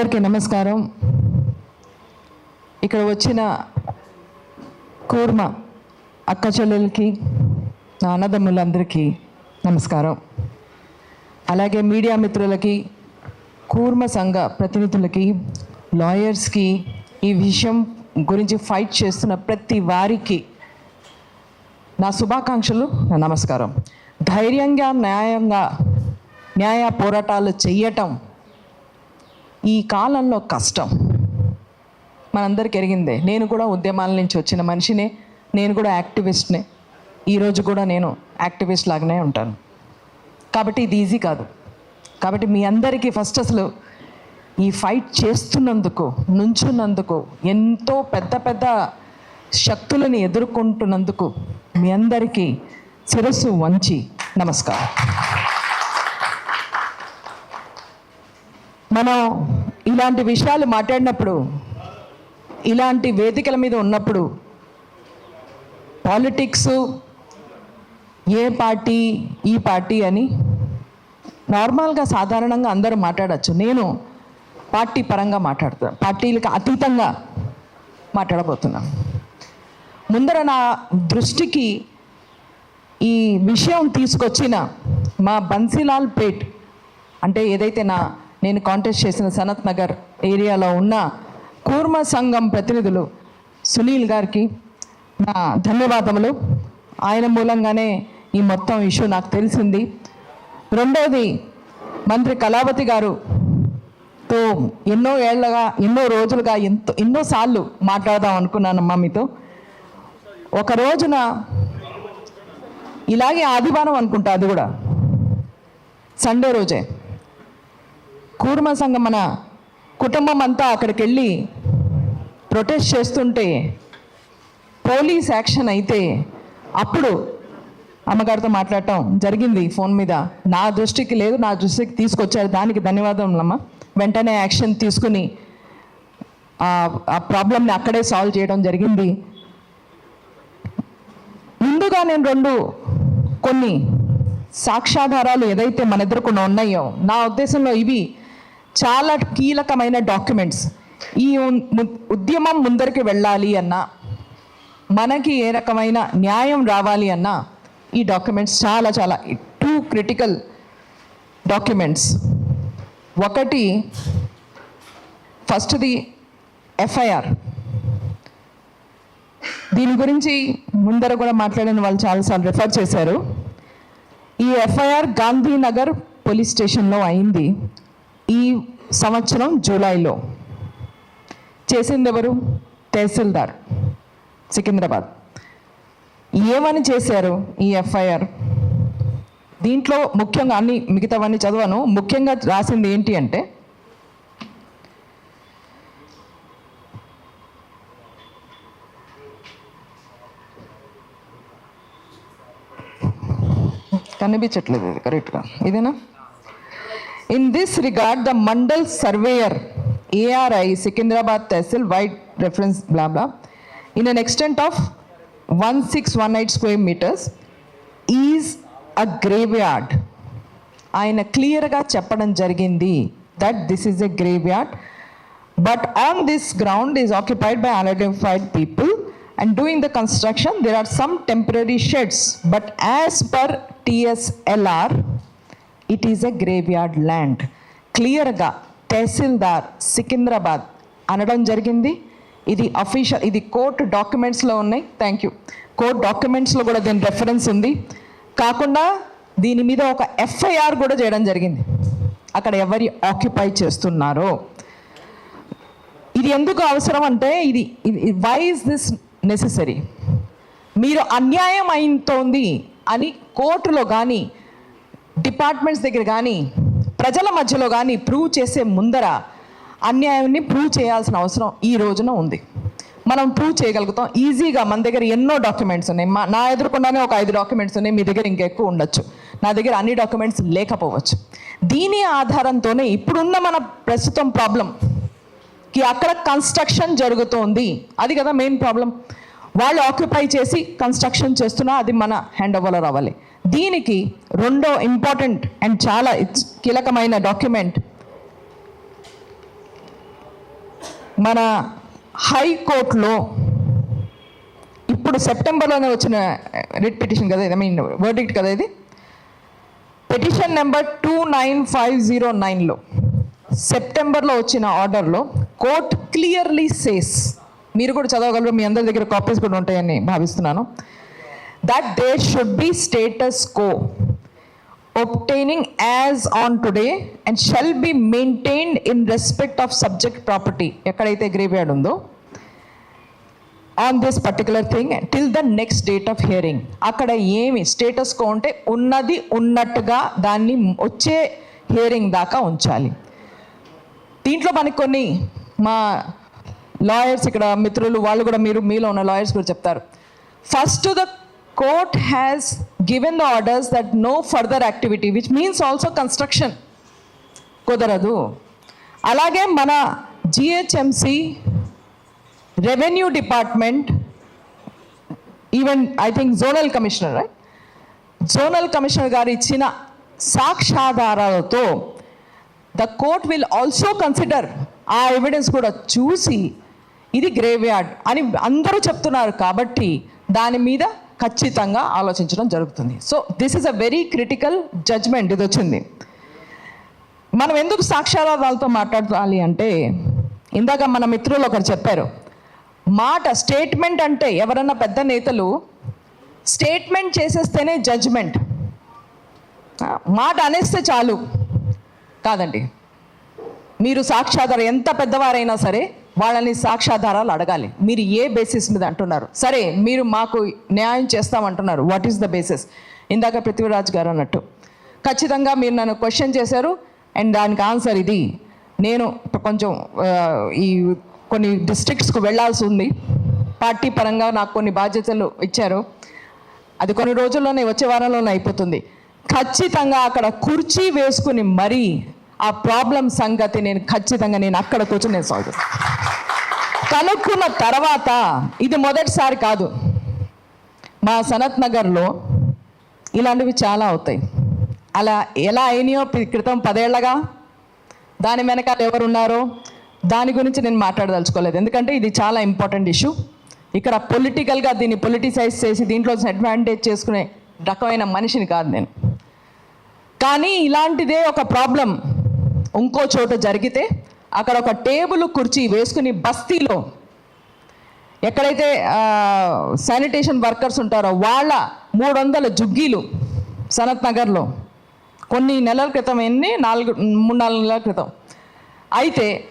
అందరికీ నమస్కారం. ఇక్కడ వచ్చిన కూర్మ అక్క చెల్లెలకి నా అన్నదమ్ములందరికీ నమస్కారం. అలాగే మీడియా మిత్రులకి కూర్మ సంఘ ప్రతినిధులకి లాయర్స్కి ఈ విషయం గురించి ఫైట్ చేస్తున్న ప్రతి వారికి నా శుభాకాంక్షలు నా నమస్కారం. ధైర్యంగా న్యాయంగా న్యాయ పోరాటాలు చెయ్యటం ఈ కాలంలో కష్టం. మనందరికి ఎరిగిందే. నేను కూడా ఉద్యమాల నుంచి వచ్చిన మనిషినే నేను కూడా యాక్టివిస్ట్నే. ఈరోజు కూడా నేను యాక్టివిస్ట్ లాగానే ఉంటాను. కాబట్టి ఇది ఈజీ కాదు. కాబట్టి మీ అందరికీ ఫస్ట్ అసలు ఈ ఫైట్ చేస్తున్నందుకు నుంచున్నందుకు ఎంతో పెద్ద పెద్ద శక్తులను ఎదుర్కొంటున్నందుకు మీ అందరికీ శిరస్సు వంచి నమస్కారం. మనం ఇలాంటి విషయాలు మాట్లాడినప్పుడు ఇలాంటి వేదికల మీద ఉన్నప్పుడు పాలిటిక్స్ ఏ పార్టీ ఈ పార్టీ అని నార్మల్గా సాధారణంగా అందరూ మాట్లాడచ్చు. నేను పార్టీ పరంగా మాట్లాడుతాను పార్టీలకు అతీతంగా మాట్లాడబోతున్నాను. ముందర నా దృష్టికి ఈ విషయం తీసుకొచ్చిన మా బన్సీలాల్ పేట్ అంటే ఏదైతే నా నేను కాంటెస్ట్ చేసిన సనత్ నగర్ ఏరియాలో ఉన్న కూర్మ సంఘం ప్రతినిధులు సునీల్ గారికి నా ధన్యవాదములు. ఆయన మూలంగానే ఈ మొత్తం ఇష్యూ నాకు తెలిసింది. రెండవది మంత్రి కళావతి గారు తో ఎన్నో ఏళ్ళగా ఎన్నో రోజులుగా ఎంతో ఎన్నోసార్లు మాట్లాడదాం అనుకున్నానమ్మా మీతో. ఒక రోజున ఇలాగే ఆదివారం అనుకుంటా అది కూడా. సండే రోజే. కూర్మ సంఘం మన కుటుంబం అంతా అక్కడికి వెళ్ళి ప్రొటెస్ట్ చేస్తుంటే పోలీస్ యాక్షన్ అయితే అప్పుడు అమ్మగారితో మాట్లాడటం జరిగింది ఫోన్ మీద. నా దృష్టికి లేదు నా దృష్టికి తీసుకొచ్చారు. దానికి ధన్యవాదములమ్మ వెంటనే యాక్షన్ తీసుకుని ఆ- ఆ ప్రాబ్లమ్ని అక్కడే సాల్వ్ చేయడం జరిగింది. ముందుగా నేను రెండు కొన్ని సాక్ష్యాధారాలు ఏదైతే మన ఎదుర్కొన్న ఉన్నాయో నా ఉద్దేశంలో ఇవి చాలా కీలకమైన డాక్యుమెంట్స్. ఈ ము- ఉద్యమం ముందరికి వెళ్ళాలి అన్నా మనకి ఏ రకమైన న్యాయం రావాలి అన్నా ఈ డాక్యుమెంట్స్ చాలా చాలా టూ క్రిటికల్ డాక్యుమెంట్స్ ఒకటి ఫస్ట్ది ఎఫ్ఐఆర్ దీని గురించి ముందర కూడా మాట్లాడిన వాళ్ళు చాలాసార్లు రిఫర్ చేశారు. ఈ ఎఫ్ఐఆర్ గాంధీనగర్ పోలీస్ స్టేషన్లో అయింది. ఈ సంవత్సరం జూలైలో చేసింది ఎవరు తహసీల్దార్ సికింద్రాబాద్. ఏమని చేశారు ఈ ఎఫ్ఐఆర్? దీంట్లో ముఖ్యంగా అన్ని మిగతావన్నీ చదవను. ముఖ్యంగా రాసింది ఏంటి అంటే కనిపించట్లేదు ఇది కరెక్ట్గా ఇదేనా? In this regard the mandal surveyor ARI Secunderabad tehsil wide reference blah blah in an extent of one six one eight square metres is a graveyard ఆయన క్లియర్గా చెప్పడం జరిగింది that this is a graveyard but on this ground is occupied by unidentified people and doing the construction there are some temporary sheds but as per tslr it is a graveyard land క్లియర్గా తహసీల్దార్ సికింద్రాబాద్ అనడం జరిగింది. ఇది official ఇది court డాక్యుమెంట్స్లో ఉన్నాయి. Thank you court డాక్యుమెంట్స్లో కూడా దీని reference ఉంది. కాకుండా దీని మీద ఒక ఎఫ్ఐఆర్ కూడా చేయడం జరిగింది. అక్కడ ఎవరి ఆక్యుపై చేస్తున్నారో. ఇది ఎందుకు అవసరం అంటే ఇది వై ఇస్ దిస్ నెససరీ మీరు అన్యాయం అయితోంది అని కోర్టులో కానీ డిపార్ట్మెంట్స్ దగ్గర కానీ ప్రజల మధ్యలో కానీ ప్రూవ్ చేసే ముందర అన్యాయాన్ని ప్రూవ్ చేయాల్సిన అవసరం ఈ రోజున ఉంది. మనం ప్రూవ్ చేయగలుగుతాం. ఈజీగా మన దగ్గర ఎన్నో డాక్యుమెంట్స్ ఉన్నాయి. మా నా ఎదుర్కొన్నానే ఒక ఐదు డాక్యుమెంట్స్ ఉన్నాయి. మీ దగ్గర ఇంకెక్కువ ఉండొచ్చు. నా దగ్గర అన్ని డాక్యుమెంట్స్ లేకపోవచ్చు. దీని ఆధారంతోనే ఇప్పుడున్న మన ప్రస్తుతం ప్రాబ్లం కి అక్కడ కన్స్ట్రక్షన్ జరుగుతోంది. అది కదా మెయిన్ ప్రాబ్లం. వాళ్ళు ఆక్యుపై చేసి కన్స్ట్రక్షన్ చేస్తున్నా అది మన హ్యాండ్ ఓవర్లో రావాలి. దీనికి రెండో ఇంపార్టెంట్ అండ్ చాలా ఇట్స్ కీలకమైన డాక్యుమెంట్ మన హైకోర్టులో ఇప్పుడు సెప్టెంబర్లోనే వచ్చిన రిట్ పిటిషన్ కదా ఇది? ఐ మీన్ వర్డిక్ట్ కదా ఇది? Petition number two nine five zero నైన్లో సెప్టెంబర్లో వచ్చిన ఆర్డర్లో కోర్ట్ క్లియర్లీ సేస్ మీరు కూడా చదవగలరు మీ అందరి దగ్గర కాపీస్ కూడా ఉంటాయని భావిస్తున్నాను. That they should be status quo obtaining as on today and shall be maintained in respect of subject property. ఎక్కడైతే గ్రేవ్యార్డ్ ఉందో on this particular thing till the next date of hearing అక్కడ ఏమి status quo ఉంటే ఉన్నది ఉన్నట్టుగా దాన్ని వచ్చే hearing దాకా ఉంచాలి. దీంట్లో మనకి కొన్ని మా లాయర్స్ ఇక్కడ మిత్రులు వాళ్ళు కూడా మీరు మీలో ఉన్న లాయర్స్ కూడా చెప్తారు. First the court has given the orders that no further activity which means also construction కుదరదు. అలాగే మన GHMC revenue department even I think zonal commissioner right? Zonal commissioner గారు ఇచ్చిన సాక్ష్యాధారాలతో the court will also consider ఆ evidence కూడా చూసి ఇది గ్రేవ్ యార్డ్ అని అందరూ చెప్తున్నారు కాబట్టి దాని మీద ఖచ్చితంగా ఆలోచించడం జరుగుతుంది. So this is a very critical judgement ఇది వచ్చింది. మనం ఎందుకు సాక్షాధారాలతో మాట్లాడాలి అంటే ఇందాక మన మిత్రులు ఒకరు చెప్పారు మాట స్టేట్మెంట్ అంటే ఎవరన్నా పెద్ద నేతలు స్టేట్మెంట్ చేసేస్తేనే జడ్జ్మెంట్ మాట అనేస్తే చాలు. కాదండి. మీరు సాక్షాధారం ఎంత పెద్దవారైనా సరే వాళ్ళని సాక్ష్యాధారాలు అడగాలి. మీరు ఏ బేసిస్ మీద అంటున్నారు? సరే మీరు మాకు న్యాయం చేస్తామంటున్నారు. వాట్ ఈస్ ద బేసిస్ ఇందాక పృథ్వీరాజ్ గారు అన్నట్టు. ఖచ్చితంగా మీరు నన్ను క్వశ్చన్ చేశారు. అండ్ దానికి ఆన్సర్ ఇది. నేను కొంచెం ఈ కొన్ని డిస్ట్రిక్ట్స్కు వెళ్ళాల్సి ఉంది. పార్టీ పరంగా నాకు కొన్ని బాధ్యతలు ఇచ్చారు. అది కొన్ని రోజుల్లోనే వచ్చే వారంలోనే అయిపోతుంది. ఖచ్చితంగా అక్కడ కుర్చీ వేసుకుని మరీ ఆ ప్రాబ్లం సంగతి నేను ఖచ్చితంగా నేను అక్కడ కూర్చొని నేను సాల్వ్ చేస్తాను. కనుక్కున్న తర్వాత ఇది మొదటిసారి కాదు. మా సనత్ నగర్లో ఇలాంటివి చాలా అవుతాయి. అలా ఎలా అయినాయో క్రితం పదేళ్ళగా దాని వెనకాల ఎవరున్నారో దాని గురించి నేను మాట్లాడదలుచుకోలేదు. ఎందుకంటే ఇది చాలా ఇంపార్టెంట్ ఇష్యూ ఇక్కడ పొలిటికల్గా దీన్ని పొలిటిసైజ్ చేసి దీంట్లో అడ్వాంటేజ్ చేసుకునే రకమైన మనిషిని కాదు నేను. కానీ ఇలాంటిదే ఒక ప్రాబ్లం ఇంకో చోట జరిగితే అక్కడ ఒక టేబుల్ కుర్చీ వేసుకుని బస్తీలో ఎక్కడైతే శానిటేషన్ వర్కర్స్ ఉంటారో వాళ్ళ మూడు వందల జుగ్గీలు సనత్ నగర్లో కొన్ని నెలల క్రితం ఎన్ని? నాలుగు మూడు నాలుగు నెలల క్రితం. అయితే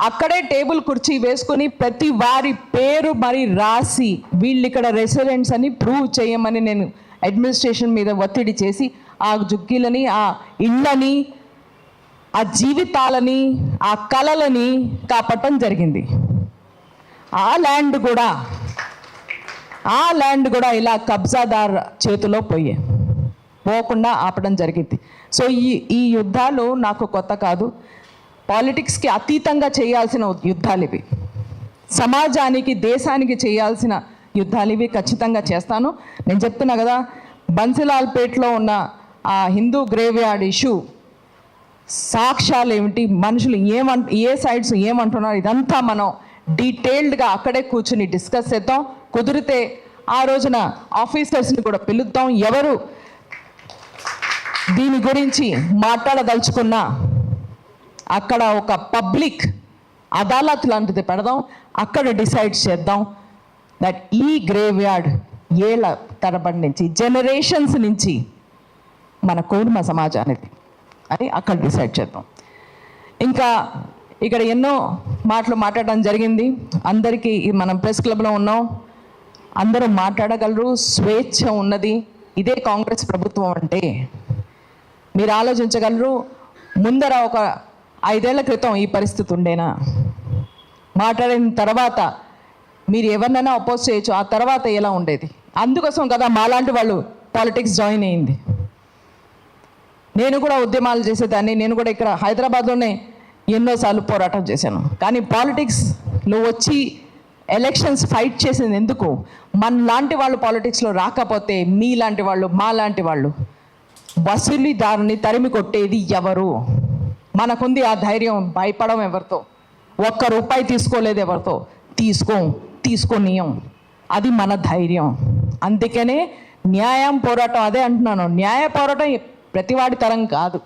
అక్కడే టేబుల్ కుర్చీ వేసుకొని ప్రతి వారి పేరు మరి రాసి వీళ్ళు ఇక్కడ రెసిడెంట్స్ అని ప్రూవ్ చేయమని నేను అడ్మినిస్ట్రేషన్ మీద ఒత్తిడి చేసి ఆ జుగ్గీలని ఆ ఇళ్ళని ఆ జీవితాలని ఆ కళలని కాపాడటం జరిగింది. ఆ ల్యాండ్ కూడా ఆ ల్యాండ్ కూడా ఇలా కబ్జాదార్ చేతిలో పోయే పోకుండా ఆపడం జరిగింది. సో ఈ ఈ యుద్ధాలు నాకు కొత్త కాదు. పాలిటిక్స్కి అతీతంగా చేయాల్సిన యుద్ధాలు ఇవి. సమాజానికి దేశానికి చేయాల్సిన యుద్ధాలు ఇవి ఖచ్చితంగా చేస్తాను. నేను చెప్తున్నా కదా బన్సిలాల్పేట్లో ఉన్న ఆ హిందూ గ్రేవ్యార్డ్ ఇష్యూ సాక్ష్యాలు ఏమిటి? మనుషులు ఏమంట ఏ సైడ్స్ ఏమంటున్నారు? ఇదంతా మనం డీటెయిల్డ్గా అక్కడే కూర్చుని డిస్కస్ చేద్దాం. కుదిరితే ఆ రోజున ఆఫీసర్స్ని కూడా పిలుద్దాం. ఎవరు? దీని గురించి మాట్లాడదలుచుకున్నా అక్కడ ఒక పబ్లిక్ అదాలత్ లాంటిది పెడదాం. అక్కడ డిసైడ్ చేద్దాం దట్ ఈ గ్రేవ్ యార్డ్ ఏళ్ళ తరబడి నుంచి జనరేషన్స్ నుంచి మన కుటుంబ సమాజానికి అని అక్కడ డిసైడ్ చేద్దాం. ఇంకా ఇక్కడ ఎన్నో మాటలు మాట్లాడడం జరిగింది. అందరికీ మనం ప్రెస్ క్లబ్లో ఉన్నాం. అందరూ మాట్లాడగలరు. స్వేచ్ఛ ఉన్నది. ఇదే కాంగ్రెస్ ప్రభుత్వం అంటే మీరు ఆలోచించగలరు. ముందర ఒక ఐదేళ్ళ క్రితం ఈ పరిస్థితి ఉండేనా? మాట్లాడిన తర్వాత మీరు ఎవరినైనా అపోజ్ చేయొచ్చు. ఆ తర్వాత ఎలా ఉండేది? అందుకోసం కదా మాలాంటి వాళ్ళు పాలిటిక్స్ జాయిన్ అయింది. నేను కూడా ఉద్యమాలు చేసేదాన్ని. నేను కూడా ఇక్కడ హైదరాబాద్లోనే ఎన్నోసార్లు పోరాటం చేశాను. కానీ పాలిటిక్స్లో వచ్చి ఎలక్షన్స్ ఫైట్ చేసింది ఎందుకు? మన లాంటి వాళ్ళు పాలిటిక్స్లో రాకపోతే మీ లాంటి వాళ్ళు మా లాంటి వాళ్ళు వసూలిదారుని తరిమి కొట్టేది ఎవరు? మనకుంది ఆ ధైర్యం భయపడం ఎవరితో? ఒక్క రూపాయి తీసుకోలేదు ఎవరితో? తీసుకో తీసుకోనీయం. అది మన ధైర్యం. అందుకనే న్యాయం పోరాటం అదే అంటున్నాను. న్యాయ పోరాటం ప్రతివాడి తరం కాదు.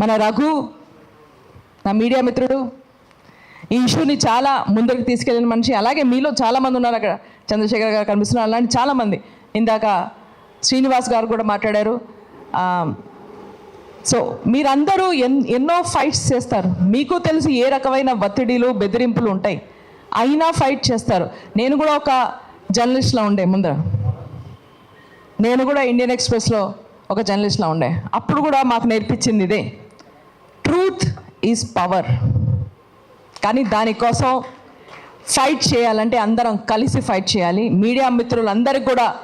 మన రఘు నా మీడియా మిత్రుడు ఈ ఇష్యూని చాలా ముందరికి తీసుకెళ్ళిన మనిషి అలాగే మీలో చాలామంది ఉన్నారు అక్కడ. చంద్రశేఖర్ గారు కనిపిస్తున్నారు అలాంటి చాలామంది. ఇందాక శ్రీనివాస్ గారు కూడా మాట్లాడారు. సో మీరందరూ ఎన్ ఎన్నో ఫైట్స్ చేస్తారు. మీకు తెలుసు ఏ రకమైన ఒత్తిడిలు బెదిరింపులు ఉంటాయి. అయినా ఫైట్ చేస్తారు. నేను కూడా ఒక జర్నలిస్ట్లో ఉండే ముందర. నేను కూడా ఇండియన్ ఎక్స్ప్రెస్లో ఒక జర్నలిస్ట్లో ఉండే. అప్పుడు కూడా మాకు నేర్పించింది ఇదే. ట్రూత్ ఈజ్ పవర్ కానీ దానికోసం ఫైట్ చేయాలంటే అందరం కలిసి ఫైట్ చేయాలి. మీడియా మిత్రులందరికీ కూడా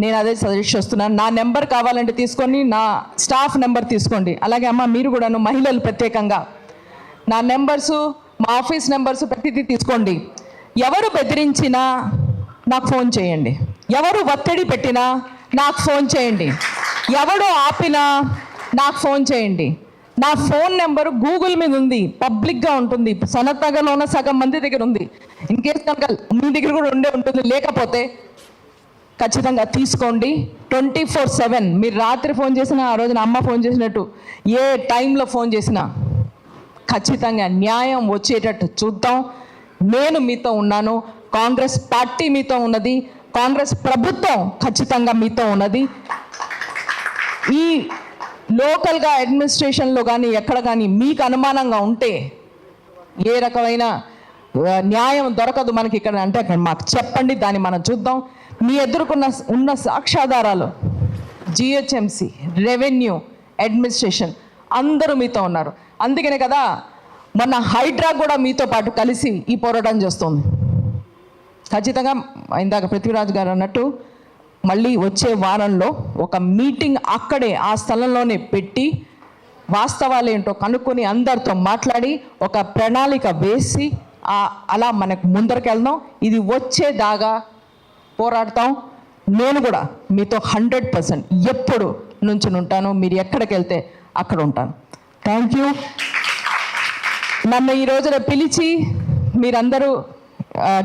నేను అదే సజెస్ట్ చేస్తున్నాను నా నెంబర్ కావాలంటే తీసుకొని నా స్టాఫ్ నెంబర్ తీసుకోండి. అలాగే అమ్మ మీరు కూడాను మహిళలు ప్రత్యేకంగా. నా నెంబర్సు మా ఆఫీస్ నెంబర్స్ ప్రతిదీ తీసుకోండి. ఎవరు బెదిరించినా నాకు ఫోన్ చేయండి. ఎవరు ఒత్తిడి పెట్టినా నాకు ఫోన్ చేయండి. ఎవడు ఆపినా నాకు ఫోన్ చేయండి. నా ఫోన్ నెంబర్ గూగుల్ మీద ఉంది. పబ్లిక్గా ఉంటుంది. సనత్ నగర్లో ఉన్న సగం మంది దగ్గర ఉంది. ఇన్ కేస్ కనుక మీ దగ్గర కూడా ఉండే ఉంటుంది. లేకపోతే ఖచ్చితంగా తీసుకోండి. ట్వంటీ ఫోర్ సెవెన్ మీరు రాత్రి ఫోన్ చేసినా ఆ రోజున అమ్మ ఫోన్ చేసినట్టు ఏ టైంలో ఫోన్ చేసినా ఖచ్చితంగా న్యాయం వచ్చేటట్టు చూద్దాం. నేను మీతో ఉన్నాను. కాంగ్రెస్ పార్టీ మీతో ఉన్నది. కాంగ్రెస్ ప్రభుత్వం ఖచ్చితంగా మీతో ఉన్నది. ఈ లోకల్గా అడ్మినిస్ట్రేషన్లో కానీ ఎక్కడ కానీ మీకు అనుమానంగా ఉంటే ఏ రకమైన న్యాయం దొరకదు మనకి ఇక్కడ అంటే అక్కడ మాకు చెప్పండి దాన్ని మనం చూద్దాం. మీ ఎదుర్కొన్న ఉన్న సాక్ష్యాధారాలు జిహెచ్ఎంసి రెవెన్యూ అడ్మినిస్ట్రేషన్ అందరూ మీతో ఉన్నారు. అందుకనే కదా మొన్న హైడ్రా కూడా మీతో పాటు కలిసి ఈ పోరాటం చేస్తుంది. ఖచ్చితంగా ఇందాక పృథ్వీరాజ్ గారు అన్నట్టు మళ్ళీ వచ్చే వారంలో ఒక మీటింగ్ అక్కడే ఆ స్థలంలోనే పెట్టి వాస్తవాలు ఏంటో కనుక్కొని అందరితో మాట్లాడి ఒక ప్రణాళిక వేసి అలా మనకు ముందరకెళ్దాం ఇది వచ్చేదాగా పోరాడతాం. నేను కూడా మీతో హండ్రెడ్ పర్సెంట్ ఎప్పుడు నుంచి ఉంటాను మీరు ఎక్కడికి వెళ్తే అక్కడ ఉంటాను. థ్యాంక్ యూ నన్ను ఈ రోజున పిలిచి మీరందరూ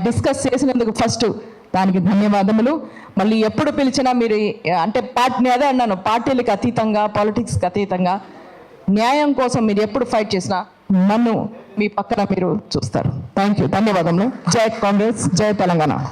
డిస్కస్ చేసినందుకు ఫస్ట్ దానికి ధన్యవాదములు. మళ్ళీ ఎప్పుడు పిలిచినా మీరు అంటే పార్టీ అదే అన్నాను పార్టీలకు అతీతంగా పాలిటిక్స్కి అతీతంగా న్యాయం కోసం మీరు ఎప్పుడు ఫైట్ చేసినా నన్ను మీ పక్కన మీరు చూస్తారు. థ్యాంక్ యూ ధన్యవాదములు. జై కాంగ్రెస్ జై తెలంగాణ.